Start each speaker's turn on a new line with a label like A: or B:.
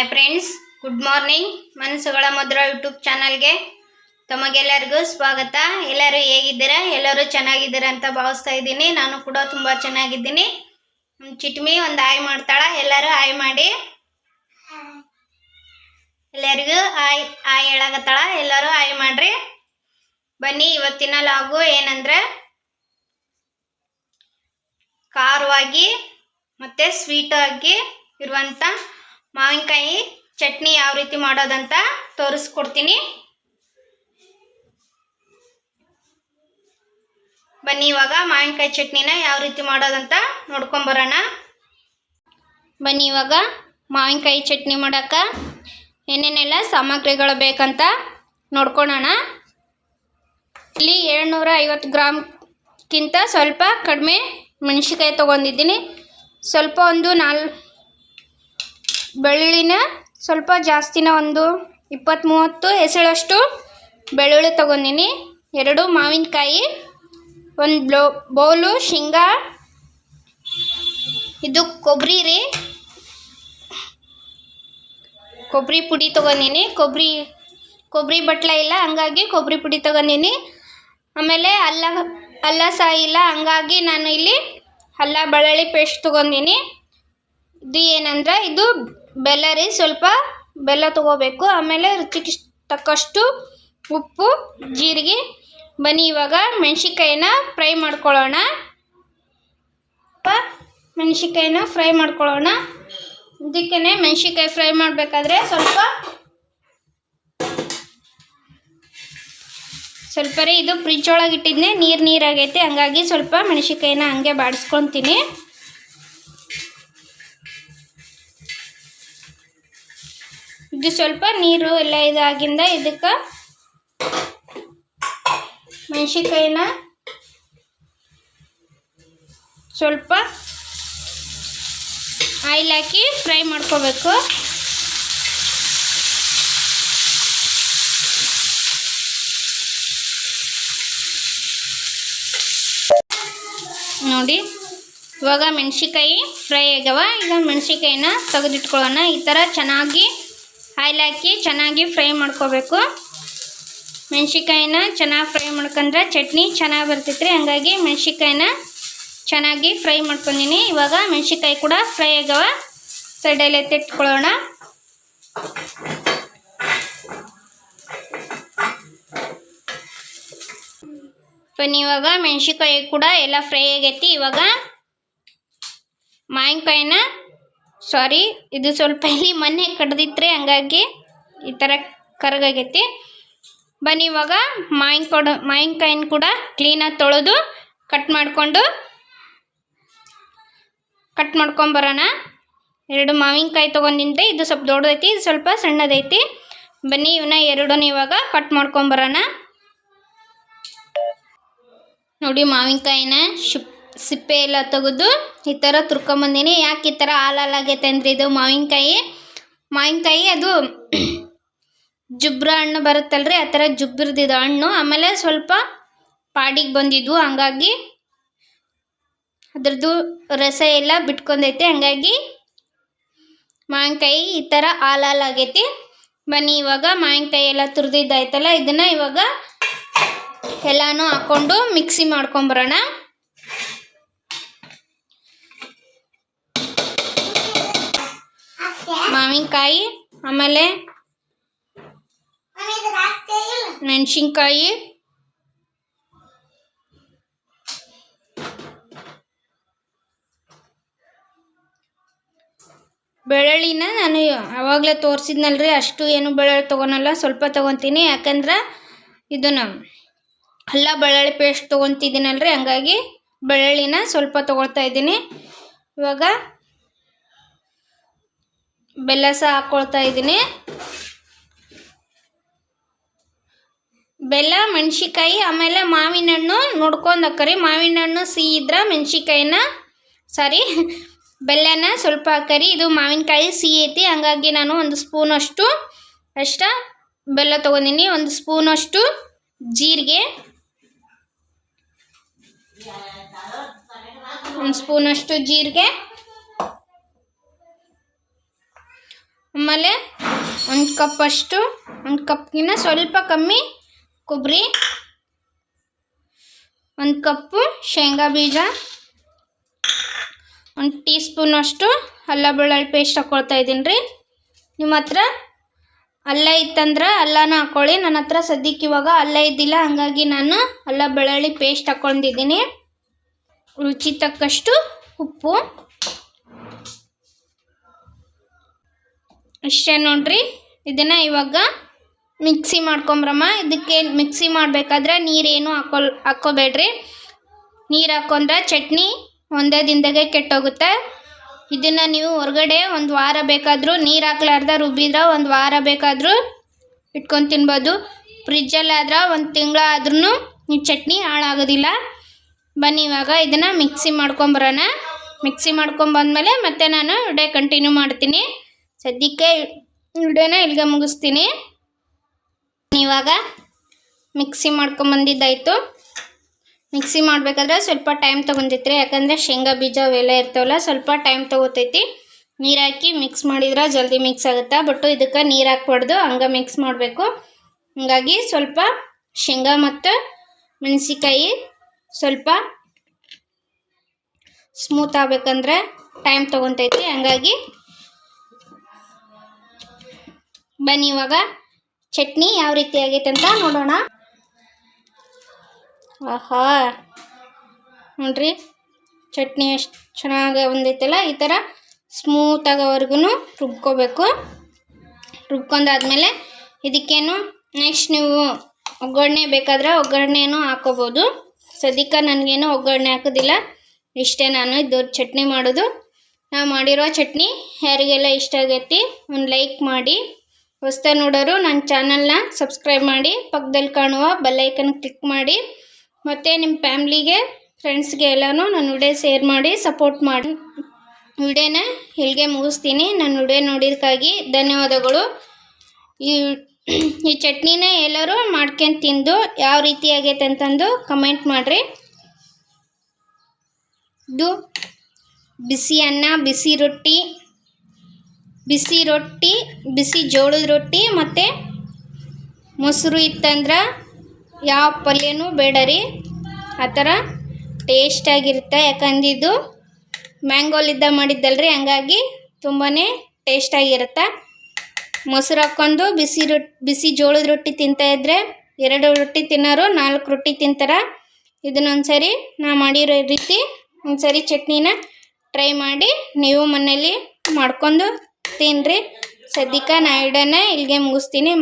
A: Hi friends good morning ಮನಸ್ಸುಗಳ ಮಧುರ YouTube ಚಾನಲ್ಗೆ ತಮಗೆಲ್ಲರಿಗೂ ಸ್ವಾಗತ. ಎಲ್ಲರೂ ಹೇಗಿದ್ದೀರಾ? ಎಲ್ಲರೂ ಚೆನ್ನಾಗಿದ್ದೀರಾ ಅಂತ ಭಾವಿಸ್ತಾ ಇದ್ದೀನಿ. ನಾನು ಕೂಡ ತುಂಬ ಚೆನ್ನಾಗಿದ್ದೀನಿ. ಚಿಟ್ಮಿ ಒಂದು ಆಯ್ ಮಾಡ್ತಾಳ. ಎಲ್ಲರೂ ಆಯ್ ಮಾಡಿ. ಎಲ್ಲರಿಗೂ ಆಯ್ ಆಯ್ ಹೇಳಾಗತ್ತಾಳ ಎಲ್ಲರೂ ಆಯ್ ಮಾಡ್ರಿ. ಬನ್ನಿ, ಇವತ್ತಿನ ಲಾಗು ಏನಂದ್ರೆ ಖಾರವಾಗಿ ಮತ್ತು ಸ್ವೀಟಾಗಿ ಇರುವಂಥ ಮಾವಿನಕಾಯಿ ಚಟ್ನಿ ಯಾವ ರೀತಿ ಮಾಡೋದಂತ ತೋರಿಸ್ಕೊಡ್ತೀನಿ. ಬನ್ನಿ ಇವಾಗ ಮಾವಿನಕಾಯಿ ಚಟ್ನಿನ ಯಾವ ರೀತಿ ಮಾಡೋದಂತ ನೋಡ್ಕೊಂಬರೋಣ ಬನ್ನಿ ಇವಾಗ ಮಾವಿನಕಾಯಿ ಚಟ್ನಿ ಮಾಡೋಕ್ಕೆ ಏನೇನೆಲ್ಲ ಸಾಮಗ್ರಿಗಳು ಬೇಕಂತ ನೋಡ್ಕೊಳೋಣ. ಇಲ್ಲಿ ಏಳ್ನೂರ ಐವತ್ತು ಗ್ರಾಮ್ಗಿಂತ ಸ್ವಲ್ಪ ಕಡಿಮೆ ಮೆಣಸಿಕಾಯಿ ತೊಗೊಂಡಿದ್ದೀನಿ. ಸ್ವಲ್ಪ ಒಂದು ನಾಲ್ ಬೆಳ್ಳುಳ್ಳಿನ ಸ್ವಲ್ಪ ಜಾಸ್ತಿನ ಒಂದು ಇಪ್ಪತ್ತು ಮೂವತ್ತು ಎಸಳಷ್ಟು ಬೆಳ್ಳುಳ್ಳಿ ತೊಗೊಂಡಿನಿ. ಎರಡು ಮಾವಿನಕಾಯಿ, ಒಂದು ಬ್ಲೋ, ಬೌಲು ಶೇಂಗಾ, ಇದು ಕೊಬ್ಬರಿ ರೀ. ಕೊಬ್ಬರಿ ಪುಡಿ ತೊಗೊಂಡಿನಿ. ಕೊಬ್ಬರಿ ಕೊಬ್ಬರಿ ಬಟ್ಲ ಇಲ್ಲ, ಹಂಗಾಗಿ ಕೊಬ್ಬರಿ ಪುಡಿ ತೊಗೊಂಡಿನಿ. ಆಮೇಲೆ ಅಲ್ಲ ಅಲ್ಲ ಸಹ ಇಲ್ಲ, ಹಂಗಾಗಿ ನಾನು ಇಲ್ಲಿ ಅಲ್ಲ ಬೆಳ್ಳುಳ್ಳಿ ಪೇಸ್ಟ್ ತೊಗೊಂಡಿನಿ. ಇದು ಏನಂದ್ರೆ, ಇದು ಬೆಲ್ಲ ರೀ, ಸ್ವಲ್ಪ ಬೆಲ್ಲ ತೊಗೋಬೇಕು. ಆಮೇಲೆ ರುಚಿಗೆ ತಕ್ಕಷ್ಟು ಉಪ್ಪು, ಜೀರಿಗೆ, ಬನ್ನಿ ಇವಾಗ ಮೆಣಸಿಕಾಯಿನ ಫ್ರೈ ಮಾಡ್ಕೊಳ್ಳೋಣ. ಮೆಣಸಿಕಾಯಿನ ಫ್ರೈ ಮಾಡ್ಕೊಳ್ಳೋಣ. ಇದಕ್ಕೇ ಮೆಣಸಿಕಾಯಿ ಫ್ರೈ ಮಾಡಬೇಕಾದ್ರೆ ಸ್ವಲ್ಪ ಸ್ವಲ್ಪ ರೀ, ಇದು ಫ್ರಿಜ್ ಒಳಗೆ ಇಟ್ಟಿದ್ನೆ, ನೀರು ನೀರಾಗೈತೆ ಹಂಗಾಗಿ ಸ್ವಲ್ಪ ಮೆಣಸಿಕಾಯಿನ ಹಂಗೆ ಬಾಡಿಸ್ಕೊತೀನಿ. ಇದು ಸ್ವಲ್ಪ ನೀರು ಎಲ್ಲ ಇದಾಗಿಂದ ಇದಕ್ಕೆ ಮೆಣಸಿಕಾಯಿನ ಸ್ವಲ್ಪ ಆಯಿಲ್ ಹಾಕಿ ಫ್ರೈ ಮಾಡ್ಕೋಬೇಕು. ನೋಡಿ, ಇವಾಗ ಮೆಣಸಿಕಾಯಿ ಫ್ರೈ ಆಗ್ಯಾವ. ಈಗ ಮೆಣಸಿಕಾಯಿನ ತೆಗೆದಿಟ್ಕೊಳ್ಳೋಣ. ಈ ಥರ ಚೆನ್ನಾಗಿ ಆಯಿಲ್ ಹಾಕಿ ಚೆನ್ನಾಗಿ ಫ್ರೈ ಮಾಡ್ಕೋಬೇಕು. ಮೆಣಸಿಕಾಯಿನ ಚೆನ್ನಾಗಿ ಫ್ರೈ ಮಾಡ್ಕೊಂಡ್ರೆ ಚಟ್ನಿ ಚೆನ್ನಾಗಿ ಬರ್ತೈತ್ರಿ. ಹಂಗಾಗಿ ಮೆಣಸಿಕಾಯಿನ ಚೆನ್ನಾಗಿ ಫ್ರೈ ಮಾಡ್ಕೊಂಡಿನಿ. ಇವಾಗ ಮೆಣಸಿಕಾಯಿ ಕೂಡ ಫ್ರೈ ಆಗ್ಯಾವ ಸೈಡಲ್ಲಿ ಎತ್ತಿಟ್ಕೊಳ್ಳೋಣ ಬನ್ನಿ, ಇವಾಗ ಮೆಣಸಿಕಾಯಿ ಕೂಡ ಎಲ್ಲ ಫ್ರೈ ಆಗೈತಿ. ಇವಾಗ ಮಾವಿನಕಾಯಿನ ಸಾರಿ ಇದು ಸ್ವಲ್ಪ ಇಲ್ಲಿ ಮೊನ್ನೆ ಕಡ್ದಿತ್ರಿ ಹಂಗಾಗಿ ಈ ಥರ ಕರಗಾಗೈತಿ. ಬನ್ನಿ ಇವಾಗ ಮಾವಿನ ಕೊಡ ಮಾವಿನಕಾಯಿನ ಕೂಡ ಕ್ಲೀನಾಗಿ ತೊಳೆದು ಕಟ್ ಮಾಡಿಕೊಂಡು ಕಟ್ ಮಾಡ್ಕೊಂಬರೋಣ ಎರಡು ಮಾವಿನಕಾಯಿ ತೊಗೊಂಡಿದ್ದೆ ಇದು ಸ್ವಲ್ಪ ದೊಡ್ಡದೈತಿ, ಇದು ಸ್ವಲ್ಪ ಸಣ್ಣದೈತಿ. ಬನ್ನಿ ಇವನ್ನ ಎರಡನ್ನ ಇವಾಗ ಕಟ್ ಮಾಡ್ಕೊಂಬರೋಣ ನೋಡಿ ಮಾವಿನಕಾಯಿನ ಶಿಪ್ ಸಿಪ್ಪೆ ಎಲ್ಲ ತೆಗೆದು ಈ ಥರ ತುರ್ಕೊಂಬಂದಿನಿ. ಯಾಕೆ ಈ ಥರ ಹಾಲಾಗೈತೆ ಅಂದರೆ ಇದು ಮಾವಿನಕಾಯಿ. ಮಾವಿನಕಾಯಿ ಅದು ಜುಬ್ರ ಹಣ್ಣು ಬರುತ್ತಲ್ರಿ, ಆ ಥರ ಜುಬ್ರದಿದ್ದು ಹಣ್ಣು. ಆಮೇಲೆ ಸ್ವಲ್ಪ ಪಾಡಿಗೆ ಬಂದಿದ್ವು, ಹಂಗಾಗಿ ಅದ್ರದ್ದು ರಸ ಎಲ್ಲ ಬಿಟ್ಕೊಂಡೈತೆ. ಹಂಗಾಗಿ ಮಾವಿನಕಾಯಿ ಈ ಥರ ಹಾಲು ಹಾಲಾಗೈತಿ ಬನ್ನಿ, ಇವಾಗ ಮಾವಿನಕಾಯಿ ಎಲ್ಲ ತುರಿದಿದ್ದಾಯ್ತಲ್ಲ, ಇದನ್ನು ಇವಾಗ ಎಲ್ಲನೂ ಹಾಕ್ಕೊಂಡು ಮಿಕ್ಸಿ ಮಾಡ್ಕೊಂಬರೋಣ. ಮಾವಿನಕಾಯಿ, ಆಮೇಲೆ ಮೆಣಸಿನ್ಕಾಯಿ. ಬೆಳ್ಳುಳ್ಳಿನ ನಾನು ಆವಾಗಲೇ ತೋರಿಸಿದ್ನಲ್ರಿ, ಅಷ್ಟು ಏನು ಬೆಳ್ಳುಳ್ಳಿ ತೊಗೊಳಲ್ಲ, ಸ್ವಲ್ಪ ತೊಗೊತೀನಿ. ಯಾಕಂದ್ರೆ ಇದನ್ನು ಅಲ್ಲ ಬೆಳ್ಳುಳ್ಳಿ ಪೇಸ್ಟ್ ತೊಗೊತಿದ್ದೀನಲ್ರಿ, ಹಂಗಾಗಿ ಬೆಳ್ಳುಳ್ಳಿನ ಸ್ವಲ್ಪ ತೊಗೊಳ್ತಾ ಇದ್ದೀನಿ. ಇವಾಗ ಬೆಲ್ಲ ಸಹ ಹಾಕ್ಕೊಳ್ತಾ ಇದ್ದೀನಿ. ಬೆಲ್ಲ ಮೆಣಸಿಕಾಯಿ ಆಮೇಲೆ ಮಾವಿನ ಹಣ್ಣು ನೋಡ್ಕೊಂಡು ಹಾಕರಿ. ಮಾವಿನ ಹಣ್ಣು ಸಿಹಿ ಇದ್ರೆ ಮೆಣಸಿಕಾಯಿನ ಸಾರಿ, ಬೆಲ್ಲನ ಸ್ವಲ್ಪ ಹಾಕರಿ. ಇದು ಮಾವಿನಕಾಯಿ ಸಿಹಿ ಐತಿ, ಹಂಗಾಗಿ ನಾನು ಒಂದು ಸ್ಪೂನಷ್ಟು ಅಷ್ಟ ಬೆಲ್ಲ ತೊಗೊಂಡಿನಿ. ಒಂದು ಸ್ಪೂನಷ್ಟು ಜೀರಿಗೆ. ಒಂದು ಸ್ಪೂನಷ್ಟು ಜೀರಿಗೆ. ಆಮೇಲೆ ಒಂದು ಕಪ್ಪಷ್ಟು ಒಂದು ಕಪ್ಗಿನ್ನ ಸ್ವಲ್ಪ ಕಮ್ಮಿ ಕೊಬ್ಬರಿ, ಒಂದು ಕಪ್ಪು ಶೇಂಗಾ ಬೀಜ, ಒಂದು ಟೀ ಸ್ಪೂನಷ್ಟು ಅಲ್ಲ ಬೆಳ್ಳುಳ್ಳಿ ಪೇಸ್ಟ್ ಹಾಕ್ಕೊಳ್ತಾ ಇದ್ದೀನಿ ರೀ. ನಿಮ್ಮ ಹತ್ರ ಅಲ್ಲ ಇತ್ತಂದ್ರೆ ಅಲ್ಲನ ಹಾಕ್ಕೊಳ್ಳಿ ನನ್ನ ಹತ್ರ ಸದ್ಯಕ್ಕೆ ಇವಾಗ ಅಲ್ಲ ಇದ್ದಿಲ್ಲ, ಹಂಗಾಗಿ ನಾನು ಅಲ್ಲ ಬೆಳ್ಳುಳ್ಳಿ ಪೇಸ್ಟ್ ಹಾಕ್ಕೊಂಡಿದ್ದೀನಿ ರುಚಿ ತಕ್ಕಷ್ಟು ಉಪ್ಪು. ಇಷ್ಟೇ ನೋಡ್ರಿ. ಇದನ್ನು ಇವಾಗ ಮಿಕ್ಸಿ ಮಾಡ್ಕೊಂಬ್ರಮ್ಮ. ಇದಕ್ಕೆ ಮಿಕ್ಸಿ ಮಾಡಬೇಕಾದ್ರೆ ನೀರೇನು ಹಾಕೊಲ್ ಹಾಕೋಬೇಡ್ರಿ ನೀರು ಹಾಕೊಂಡ್ರೆ ಚಟ್ನಿ ಒಂದೇ ದಿನದಾಗೆ ಕೆಟ್ಟೋಗುತ್ತೆ. ಇದನ್ನು ನೀವು ಹೊರಗಡೆ ಒಂದು ವಾರ ಬೇಕಾದರೂ ನೀರು ಹಾಕ್ಲಾರ್ದ ರುಬ್ಬಿದ್ರೆ ಒಂದು ವಾರ ಬೇಕಾದರೂ ಇಟ್ಕೊಂಡು ತಿನ್ಬೋದು. ಫ್ರಿಜ್ಜಲ್ಲಾದ್ರೆ ಒಂದು ತಿಂಗಳಾದ್ರೂ ಈ ಚಟ್ನಿ ಹಾಳಾಗೋದಿಲ್ಲ. ಬನ್ನಿ ಇವಾಗ ಇದನ್ನು ಮಿಕ್ಸಿ ಮಾಡ್ಕೊಂಬರೋಣ. ಮಿಕ್ಸಿ ಮಾಡ್ಕೊಂಬಂದಮೇಲೆ ಮತ್ತೆ ನಾನು ಡೇ ಕಂಟಿನ್ಯೂ ಮಾಡ್ತೀನಿ. ಸದ್ಯಕ್ಕೆ ವಿಡಿಯೋನ ಇಲ್ಲಿಗೆ ಮುಗಿಸ್ತೀನಿ. ಇವಾಗ ಮಿಕ್ಸಿ ಮಾಡ್ಕೊಂಬಂದಿದ್ದಾಯಿತು. ಮಿಕ್ಸಿ ಮಾಡಬೇಕಾದ್ರೆ ಸ್ವಲ್ಪ ಟೈಮ್ ತೊಗೊಂತೈತ್ರಿ ಯಾಕಂದರೆ ಶೇಂಗಾ ಬೀಜ ಅವೆಲ್ಲ ಇರ್ತಾವಲ್ಲ, ಸ್ವಲ್ಪ ಟೈಮ್ ತೊಗೋತೈತಿ. ನೀರು ಹಾಕಿ ಮಿಕ್ಸ್ ಮಾಡಿದ್ರೆ ಜಲ್ದಿ ಮಿಕ್ಸ್ ಆಗುತ್ತೆ? ಬಟ್ ಇದಕ್ಕೆ ನೀರು ಹಾಕ್ಬಾರ್ದು, ಹಂಗೆ ಮಿಕ್ಸ್ ಮಾಡಬೇಕು. ಹಂಗಾಗಿ ಸ್ವಲ್ಪ ಶೇಂಗಾ ಮತ್ತು ಮೆಣಸಿಕಾಯಿ ಸ್ವಲ್ಪ ಸ್ಮೂತ್ ಆಗಬೇಕಂದ್ರೆ ಟೈಮ್ ತೊಗೊತೈತಿ. ಹಂಗಾಗಿ ಬನ್ನಿ ಇವಾಗ. ಚಟ್ನಿ ಯಾವ ರೀತಿ ಆಗೈತೆ ಅಂತ ನೋಡೋಣ. ಆಹಾ. ನೋಡ್ರಿ, ಚಟ್ನಿ ಎಷ್ಟು ಚೆನ್ನಾಗಿ ಬಂದೈತಲ್ಲ ಈ ಥರ ಸ್ಮೂತ್ ಆಗೋವರೆಗೂ ರುಬ್ಕೋಬೇಕು. ರುಬ್ಕೊಂಡಾದ್ಮೇಲೆ ಇದಕ್ಕೇನು ನೆಕ್ಸ್ಟ್ ನೀವು ಒಗ್ಗರಣೆ ಬೇಕಾದ್ರೆ ಒಗ್ಗರಣೆನೂ ಹಾಕೋಬೋದು. ಸದ್ಯಕ್ಕೆ ನನಗೇನು ಒಗ್ಗರಣೆ ಹಾಕೋದಿಲ್ಲ. ಇಷ್ಟೇ ನಾನು ಇದು ಚಟ್ನಿ ಮಾಡೋದು. ನಾವು ಮಾಡಿರೋ ಚಟ್ನಿ ಯಾರಿಗೆಲ್ಲ ಇಷ್ಟ ಆಗೈತಿ ಒಂದು ಲೈಕ್ ಮಾಡಿ. ಹೊಸ್ದಾಗಿ ನೋಡೋರು ನನ್ನ ಚಾನಲ್ನ ಸಬ್ಸ್ಕ್ರೈಬ್ ಮಾಡಿ, ಪಕ್ಕದಲ್ಲಿ ಕಾಣುವ ಬೆಲ್ಲೈಕನ್ ಕ್ಲಿಕ್ ಮಾಡಿ, ಮತ್ತು ನಿಮ್ಮ ಫ್ಯಾಮ್ಲಿಗೆ ಫ್ರೆಂಡ್ಸ್ಗೆ ಎಲ್ಲನೂ ನನ್ನ ವಿಡಿಯೋ ಶೇರ್ ಮಾಡಿ ಸಪೋರ್ಟ್ ಮಾಡಿ. ವಿಡಿಯೋನ ಇಲ್ಲಿಗೆ ಮುಗಿಸ್ತೀನಿ. ನನ್ನ ವಿಡಿಯೋ ನೋಡಿದ್ದಕ್ಕಾಗಿ ಧನ್ಯವಾದಗಳು. ಈ ಈ ಚಟ್ನಿನ ಎಲ್ಲರೂ ಮಾಡ್ಕೊಂಡು ತಿಂದು ಯಾವ ರೀತಿ ಆಗೈತೆ ಅಂತಂದು ಕಮೆಂಟ್ ಮಾಡಿರಿ. ಇದು ಬಿಸಿ ಅನ್ನ, ಬಿಸಿ ರೊಟ್ಟಿ ಬಿಸಿ ರೊಟ್ಟಿ, ಬಿಸಿ ಜೋಳದ ರೊಟ್ಟಿ ಮತ್ತು ಮೊಸರು ಇತ್ತಂದ್ರೆ ಯಾವ ಪಲ್ಯನೂ ಬೇಡ ರೀ. ಆ ಥರ ಟೇಸ್ಟಾಗಿರುತ್ತೆ ಯಾಕಂದ್ರೆ ಇದು ಮ್ಯಾಂಗೋಲಿದ್ದ ಮಾಡಿದ್ದಲ್ರಿ. ಹಂಗಾಗಿ ತುಂಬಾ ಟೇಸ್ಟಾಗಿರುತ್ತೆ ಮೊಸರು ಹಾಕ್ಕೊಂಡು ಬಿಸಿ ರೊಟ್ಟಿ ಬಿಸಿ ಜೋಳದ ರೊಟ್ಟಿ ತಿಂತಾಯಿದ್ರೆ ಎರಡು ರೊಟ್ಟಿ ತಿನ್ನೋರು ನಾಲ್ಕು ರೊಟ್ಟಿ ತಿಂತಾರೆ. ಇದನ್ನೊಂದ್ಸರಿ ನಾ ಮಾಡಿರೋ ರೀತಿ ಒಂದ್ಸರಿ ಚಟ್ನಿನ ಟ್ರೈ ಮಾಡಿ ನೀವು ಮನೇಲಿ ಮಾಡ್ಕೊಂಡು ತಿನ್ನಿರಿ ಸದ್ಯಕ್ಕೆ ನಾ ಇಡೋಣ ಇಲ್ಲಿಗೆ ಮುಗಿಸ್ತೀನಿ.